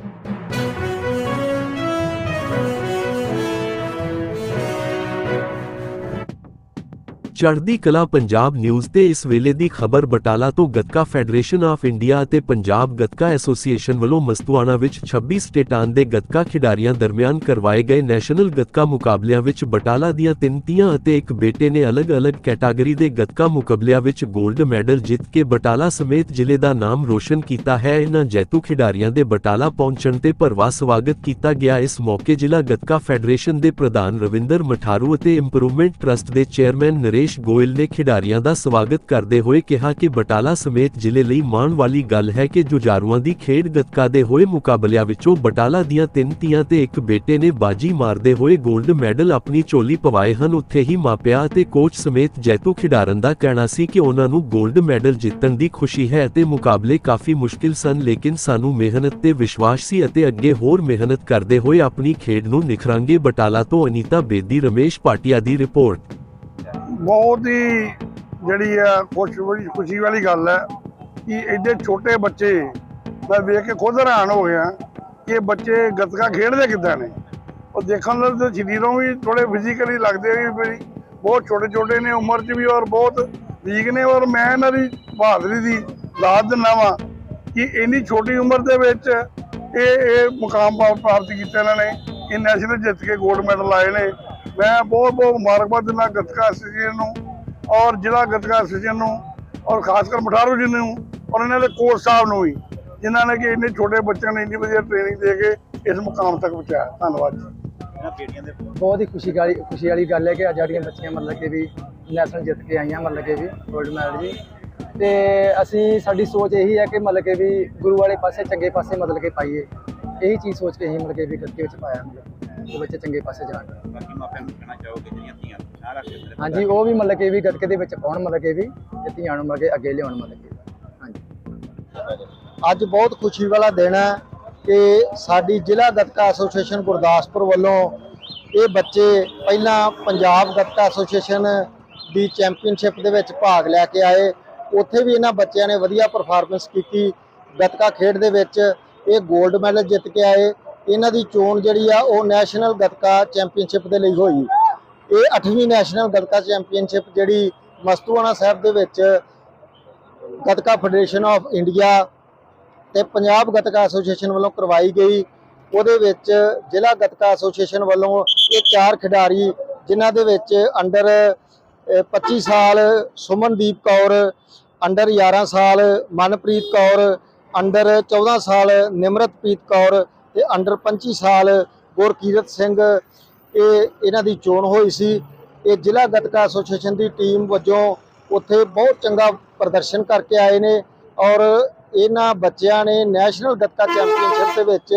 Thank you ਚੜ੍ਹਦੀ ਕਲਾ Punjab news ਤੇ ਇਸ ਵੇਲੇ ਦੀ ਖਬਰ ਬਟਾਲਾ ਤੋਂ ਗੱਤਕਾ ਫੈਡਰੇਸ਼ਨ ਆਫ ਇੰਡੀਆ ਅਤੇ ਪੰਜਾਬ ਗੱਤਕਾ ਐਸੋਸੀਏਸ਼ਨ ਵੱਲੋਂ ਮਸਤੂਆਣਾ ਵਿੱਚ 26 ਸਟੇਟਾਂ ਦੇ ਗੱਤਕਾ ਖਿਡਾਰੀਆਂ ਦਰਮਿਆਨ ਕਰਵਾਏ ਗਏ ਨੈਸ਼ਨਲ ਗੱਤਕਾ ਮੁਕਾਬਲਿਆਂ ਵਿੱਚ ਬਟਾਲਾ ਦੀਆਂ ਤਿੰਨ ਧੀਆਂ ਅਤੇ ਇੱਕ ਬੇਟੇ ਨੇ ਅਲੱਗ-ਅਲੱਗ ਕੈਟਾਗਰੀ ਦੇ ਗੱਤਕਾ ਮੁਕਾਬਲਿਆਂ ਵਿੱਚ 골ਡ ਮੈਡਲ ਜਿੱਤ ਕੇ ਬਟਾਲਾ ਸਮੇਤ ਜ਼ਿਲ੍ਹੇ ਦਾ ਨਾਮ ਰੋਸ਼ਨ ਕੀਤਾ ਹੈ। ਇਹਨਾਂ ਜੈਤੂ ਖਿਡਾਰੀਆਂ ਦੇ ਬਟਾਲਾ ਪਹੁੰਚਣ ਤੇ ਭਰਵਾ ਸਵਾਗਤ ਕੀਤਾ ਗਿਆ। ਇਸ ਮੌਕੇ ਜ਼ਿਲ੍ਹਾ ਗੱਤਕਾ ਫੈਡਰੇਸ਼ਨ ਦੇ ਪ੍ਰਧਾਨ ਰਵਿੰਦਰ ਮਠਾਰੂ ਅਤੇ ਇੰਪਰੂਵਮੈਂਟ ਟਰਸਟ ਦੇ ਚੇਅਰਮੈਨ ਨਰੇਸ਼ ਗੋਇਲ ਨੇ ਖਿਡਾਰੀਆਂ ਦਾ ਸਵਾਗਤ ਕਰਦੇ ਹੋਏ ਕਿਹਾ ਕਿ ਬਟਾਲਾ ਸਮੇਤ ਜ਼ਿਲ੍ਹੇ ਲਈ ਮਾਣ ਵਾਲੀ ਗੱਲ ਹੈ ਕਿ ਜੁਝਾਰੂਆਂ ਦੀ ਖੇਡ ਗੱਤਕਾ ਦੇ ਹੋਏ ਮੁਕਾਬਲਿਆਂ ਵਿੱਚੋਂ ਬਟਾਲਾ ਦੀਆਂ ਤਿੰਨ ਧੀਆਂ ਤੇ ਇੱਕ ਬੇਟੇ ਨੇ ਬਾਜੀ ਮਾਰਦੇ ਹੋਏ 골ਡ ਮੈਡਲ ਆਪਣੀ ਝੋਲੀ ਪਵਾਏ ਹਨ। ਉੱਥੇ ਹੀ ਮਾਪਿਆਂ ਅਤੇ ਕੋਚ ਸਮੇਤ ਜੈਤੂ ਖਿਡਾਰਨ ਦਾ ਕਹਿਣਾ ਸੀ ਕਿ ਉਹਨਾਂ ਨੂੰ 골ਡ ਮੈਡਲ ਜਿੱਤਣ ਦੀ ਖੁਸ਼ੀ ਹੈ ਅਤੇ ਮੁਕਾਬਲੇ ਕਾਫੀ ਮੁਸ਼ਕਿਲ ਸਨ, ਲੇਕਿਨ ਸਾਨੂੰ ਮਿਹਨਤ ਤੇ ਵਿਸ਼ਵਾਸ ਸੀ ਅਤੇ ਅੱਗੇ ਹੋਰ ਮਿਹਨਤ ਕਰਦੇ ਹੋਏ ਆਪਣੀ ਖੇਡ ਨੂੰ ਨਿਖਰਾਂਗੇ। ਬਟਾਲਾ ਤੋਂ ਅਨੀਤਾ ਬੇਦੀ, ਰਮੇਸ਼ ਪਾਟਿਆ ਦੀ ਰਿਪੋਰਟ। ਬਹੁਤ ਹੀ ਜਿਹੜੀ ਆ ਖੁਸ਼ ਬੜੀ ਖੁਸ਼ੀ ਵਾਲੀ ਗੱਲ ਹੈ ਕਿ ਐਡੇ ਛੋਟੇ ਬੱਚੇ, ਮੈਂ ਵੇਖ ਕੇ ਖੁਦ ਹੈਰਾਨ ਹੋ ਗਿਆ ਕਿ ਬੱਚੇ ਗੱਤਕਾ ਖੇਡਦੇ ਕਿੱਦਾਂ ਨੇ। ਉਹ ਦੇਖਣ ਨਾਲ ਤੇ ਸਰੀਰੋਂ ਵੀ ਥੋੜੇ ਫਿਜ਼ੀਕਲੀ ਲੱਗਦੇ ਵੀ ਬਹੁਤ ਛੋਟੇ ਛੋਟੇ ਨੇ, ਉਮਰ 'ਚ ਵੀ ਔਰ ਬਹੁਤ ਵੀਕ ਨੇ ਔਰ ਮੈਂ ਇਹਨਾਂ ਦੀ ਬਹਾਦਰੀ ਦੀ ਦਾਤ ਦਿੰਦਾ ਵਾਂ ਕਿ ਇੰਨੀ ਛੋਟੀ ਉਮਰ ਦੇ ਵਿੱਚ ਇਹ ਇਹ ਮੁਕਾਮ ਪ੍ਰਾਪਤ ਕੀਤਾ ਇਹਨਾਂ ਨੇ ਇਹ ਨੈਸ਼ਨਲ ਜਿੱਤ ਕੇ 골ਡ ਮੈਡਲ ਆਏ ਨੇ। ਮੈਂ ਬਹੁਤ ਬਹੁਤ ਮੁਬਾਰਕਬਾਦ ਦਿੰਦਾ ਗੱਤਕਾ ਐਸੋਸੀਏਸ਼ਨ ਨੂੰ ਔਰ ਜ਼ਿਲ੍ਹਾ ਗੱਤਕਾ ਐਸੋਸੀਏਸ਼ਨ ਨੂੰ ਔਰ ਖਾਸ ਕਰ ਮਠਾਰੂ ਜੀ ਨੂੰ ਔਰ ਇਹਨਾਂ ਦੇ ਕੋਚ ਸਾਹਿਬ ਨੂੰ ਵੀ ਜਿਨ੍ਹਾਂ ਨੇ ਕਿ ਇੰਨੇ ਛੋਟੇ ਬੱਚਿਆਂ ਨੂੰ ਇੰਨੀ ਵਧੀਆ ਟ੍ਰੇਨਿੰਗ ਦੇ ਕੇ ਇਸ ਮੁਕਾਮ ਤੱਕ ਪਹੁੰਚਾਇਆ। ਧੰਨਵਾਦ ਜੀ। ਬਹੁਤ ਹੀ ਖੁਸ਼ੀ ਵਾਲੀ ਖੁਸ਼ੀ ਵਾਲੀ ਗੱਲ ਹੈ ਕਿ ਅੱਜ ਸਾਡੀਆਂ ਬੱਚੀਆਂ ਮਤਲਬ ਕਿ ਵੀ ਨੈਸ਼ਨਲ ਜਿੱਤ ਕੇ ਆਈਆਂ ਮਤਲਬ ਕਿ ਵੀ ਗੋਲਡ ਮੈਡਲ ਜੀ। ਤੇ ਅਸੀਂ ਸਾਡੀ ਸੋਚ ਇਹੀ ਹੈ ਕਿ ਮਤਲਬ ਕਿ ਵੀ ਗੁਰੂ ਵਾਲੇ ਪਾਸੇ ਚੰਗੇ ਪਾਸੇ ਮਤਲਬ ਕਿ ਪਾਈਏ। ਇਹੀ ਚੀਜ਼ ਸੋਚ ਕੇ ਅਸੀਂ ਮਤਲਬ ਕਿ ਵੀ ਗੱਤੇ ਵਿੱਚ ਪਾਇਆ। ਮਤਲਬ ਕਿ ਬੱਚੇ ਚੰਗੇ ਪਾਸੇ ਜਾਣ ਬਾਕੀ ਮਾਪਿਆਂ ਨੂੰ ਕਹਿਣਾ ਚਾਹੋਗੇ ਜਿਹੜੀਆਂ ਧੀਆਂ ਨਾ ਰੱਖ ਕੇ ਹਾਂਜੀ ਉਹ ਵੀ ਮਤਲਬ ਕਿ ਵੀ ਗੱਤਕੇ ਦੇ ਵਿੱਚ ਪਾਉਣ ਮਤਲਬ ਕਿ ਵੀ ਤੇ ਧੀਆਂ ਨੂੰ ਮਤਲਬ ਕਿ ਅੱਗੇ ਲਿਆਉਣ ਮਤਲਬ ਕਿ। ਹਾਂਜੀ। ਅੱਜ ਬਹੁਤ ਖੁਸ਼ੀ ਵਾਲਾ ਦਿਨ ਹੈ ਕਿ ਸਾਡੀ ਜ਼ਿਲ੍ਹਾ ਗੱਤਕਾ ਐਸੋਸੀਏਸ਼ਨ ਗੁਰਦਾਸਪੁਰ ਵੱਲੋਂ ਇਹ ਬੱਚੇ ਪਹਿਲਾਂ ਪੰਜਾਬ ਗੱਤਕਾ ਐਸੋਸੀਏਸ਼ਨ ਦੀ ਚੈਂਪੀਅਨਸ਼ਿਪ ਦੇ ਵਿੱਚ ਭਾਗ ਲੈ ਕੇ ਆਏ। ਉੱਥੇ ਵੀ ਇਹਨਾਂ ਬੱਚਿਆਂ ਨੇ ਵਧੀਆ ਪਰਫਾਰਮੈਂਸ ਕੀਤੀ। ਗੱਤਕਾ ਖੇਡ ਦੇ ਵਿੱਚ ਇਹ 골ਡ ਮੈਡਲ ਜਿੱਤ ਕੇ ਆਏ। ਇਹਨਾਂ ਦੀ ਚੋਣ ਜਿਹੜੀ ਆ ਉਹ ਨੈਸ਼ਨਲ ਗੱਤਕਾ ਚੈਂਪੀਅਨਸ਼ਿਪ ਦੇ ਲਈ ਹੋਈ। ਇਹ 8ਵੀਂ ਨੈਸ਼ਨਲ ਗੱਤਕਾ ਚੈਂਪੀਅਨਸ਼ਿਪ ਜਿਹੜੀ ਮਸਤੂਆਣਾ ਸਾਹਿਬ ਦੇ ਵਿੱਚ ਗੱਤਕਾ ਫੈਡਰੇਸ਼ਨ ਆਫ ਇੰਡੀਆ ਤੇ ਪੰਜਾਬ ਗੱਤਕਾ ਐਸੋਸੀਏਸ਼ਨ ਵੱਲੋਂ ਕਰਵਾਈ ਗਈ। ਉਹਦੇ ਵਿੱਚ ਜ਼ਿਲ੍ਹਾ ਗੱਤਕਾ ਐਸੋਸੀਏਸ਼ਨ ਵੱਲੋਂ ਇਹ ਚਾਰ ਖਿਡਾਰੀ, ਜਿਨ੍ਹਾਂ ਦੇ ਵਿੱਚ ਅੰਡਰ 25 ਸਾਲ ਸੁਮਨਦੀਪ ਕੌਰ, ਅੰਡਰ 11 ਸਾਲ ਮਨਪ੍ਰੀਤ ਕੌਰ, ਅੰਡਰ 14 ਸਾਲ ਨਿਮਰਤਪ੍ਰੀਤ ਕੌਰ ਤੇ ਅੰਡਰ 25 ਸਾਲ ਗੁਰਕੀਰਤ ਸਿੰਘ, ਇਹ ਇਹਨਾਂ ਦੀ ਚੋਣ ਹੋਈ ਸੀ। ਇਹ ਜ਼ਿਲ੍ਹਾ ਗੱਤਕਾ ਐਸੋਸੀਏਸ਼ਨ ਦੀ ਟੀਮ ਵਜੋਂ ਉੱਥੇ ਬਹੁਤ ਚੰਗਾ ਪ੍ਰਦਰਸ਼ਨ ਕਰਕੇ ਆਏ ਨੇ ਔਰ ਇਹਨਾਂ ਬੱਚਿਆਂ ਨੇ ਨੈਸ਼ਨਲ ਗੱਤਕਾ ਚੈਂਪੀਅਨਸ਼ਿਪ ਦੇ ਵਿੱਚ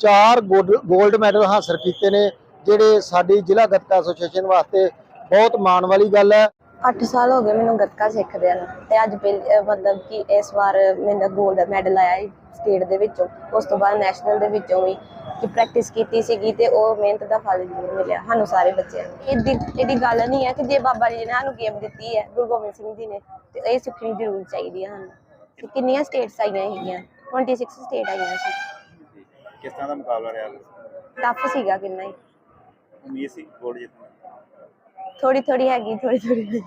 ਚਾਰ 골ਡ ਮੈਡਲ ਹਾਸਲ ਕੀਤੇ ਨੇ, ਜਿਹੜੇ ਸਾਡੀ ਜ਼ਿਲ੍ਹਾ ਗੱਤਕਾ ਐਸੋਸੀਏਸ਼ਨ ਵਾਸਤੇ ਬਹੁਤ ਮਾਣ ਵਾਲੀ ਗੱਲ ਹੈ। 8 ਸਾਲ ਹੋ ਗਏ ਮੈਨੂੰ ਗੱਤਕਾ ਸਿੱਖਦਿਆਂ ਨੂੰ ਤੇ ਅੱਜ ਅਹ ਮਤਲਬ ਕਿ ਇਸ ਵਾਰ ਮੈਨੂੰ 골ਡ ਮੈਡਲ ਆਇਆ ਹੈ ਸਟੇਟ ਦੇ ਵਿੱਚੋਂ। ਉਸ ਤੋਂ ਬਾਅਦ ਨੈਸ਼ਨਲ ਦੇ ਵਿੱਚੋਂ ਵੀ ਕਿ ਪ੍ਰੈਕਟਿਸ ਕੀਤੀ ਸੀਗੀ ਤੇ ਉਹ ਮਿਹਨਤ ਦਾ ਫਲ ਜ਼ਰੂਰ ਮਿਲਿਆ ਸਾਨੂੰ ਸਾਰੇ ਬੱਚਿਆਂ ਨੂੰ। ਇਹਦੀ ਇਹਦੀ ਗੱਲ ਨਹੀਂ ਹੈ ਕਿ ਜੇ ਬਾਬਾ ਜੀ ਨੇ ਸਾਨੂੰ ਗੇਮ ਦਿੱਤੀ ਹੈ ਗੁਰੂ ਗੋਬਿੰਦ ਸਿੰਘ ਜੀ ਨੇ ਤੇ ਇਹ ਸਿੱਖਣੀ ਜ਼ਰੂਰ ਚਾਹੀਦੀ ਹੈ ਸਾਨੂੰ। ਤੇ ਕਿੰਨੀਆਂ ਸਟੇਟਸ ਆਈਆਂ ਹੈਗੀਆਂ? 26 ਸਟੇਟ ਆਈਆਂ ਸੀ। ਕਿਸ ਤਰ੍ਹਾਂ ਦਾ ਮੁਕਾਬਲਾ ਰਿਹਾ? ਟਫ ਸੀਗਾ ਕਿੰਨਾ ਹੀ। ਉਮੀਦ ਸੀ ਗੋਲਡ ਜਿੱਤਣ। ਦੀ? ਥੋੜੀ ਥੋੜੀ ਹੈਗੀ ਥੋੜੀ ਥੋੜੀ